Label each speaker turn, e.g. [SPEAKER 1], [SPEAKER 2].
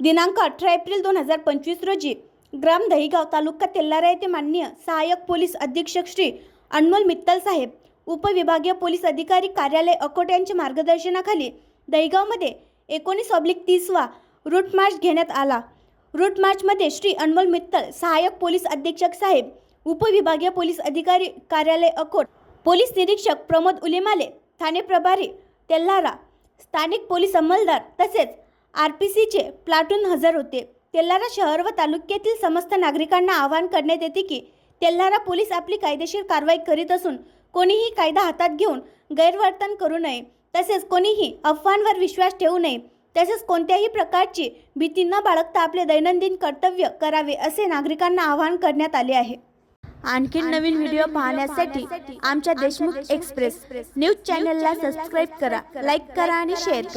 [SPEAKER 1] दिनांक अठरा एप्रिल दोन हजार पंचवीस रोजी ग्राम दहिगाव तालुका तेल्लारा येथे माननीय सहाय्यक पोलीस अधीक्षक श्री अनमोल मित्तल साहेब उपविभागीय पोलीस अधिकारी कार्यालय अकोट यांच्या मार्गदर्शनाखाली दहिगावमध्ये एकोणीस ऑब्लिक तीसवा रूट मार्च घेण्यात आला. रूट मार्चमध्ये श्री अनमोल मित्तल सहाय्यक पोलीस अधीक्षक साहेब उपविभागीय पोलीस अधिकारी कार्यालय अकोट पोलीस निरीक्षक प्रमोद उलेमाले ठाणे प्रभारी तेल्हारा स्थानिक पोलीस अंमलदार तसेच आर पी सीचे प्लाटून हजर होते. तेल्हारा शहर व तालुक्यातील समस्त नागरिकांना आवाहन करण्यात येते की तेल्हारा पोलीस आपली कायदेशीर कारवाई करीत असून कोणीही कायदा हातात घेऊन गैरवर्तन करू नये. तसेच कोणीही अफवांवर विश्वास ठेवू नये. तसेच कोणत्याही प्रकारची भीती न बाळगता आपले दैनंदिन कर्तव्य करावे असे नागरिकांना आवाहन करण्यात आले आहे. आणखी नवीन व्हिडिओ पाहण्यासाठी आमच्या देशमुख एक्सप्रेस न्यूज चॅनलला सबस्क्राईब करा लाईक करा आणि शेअर करा.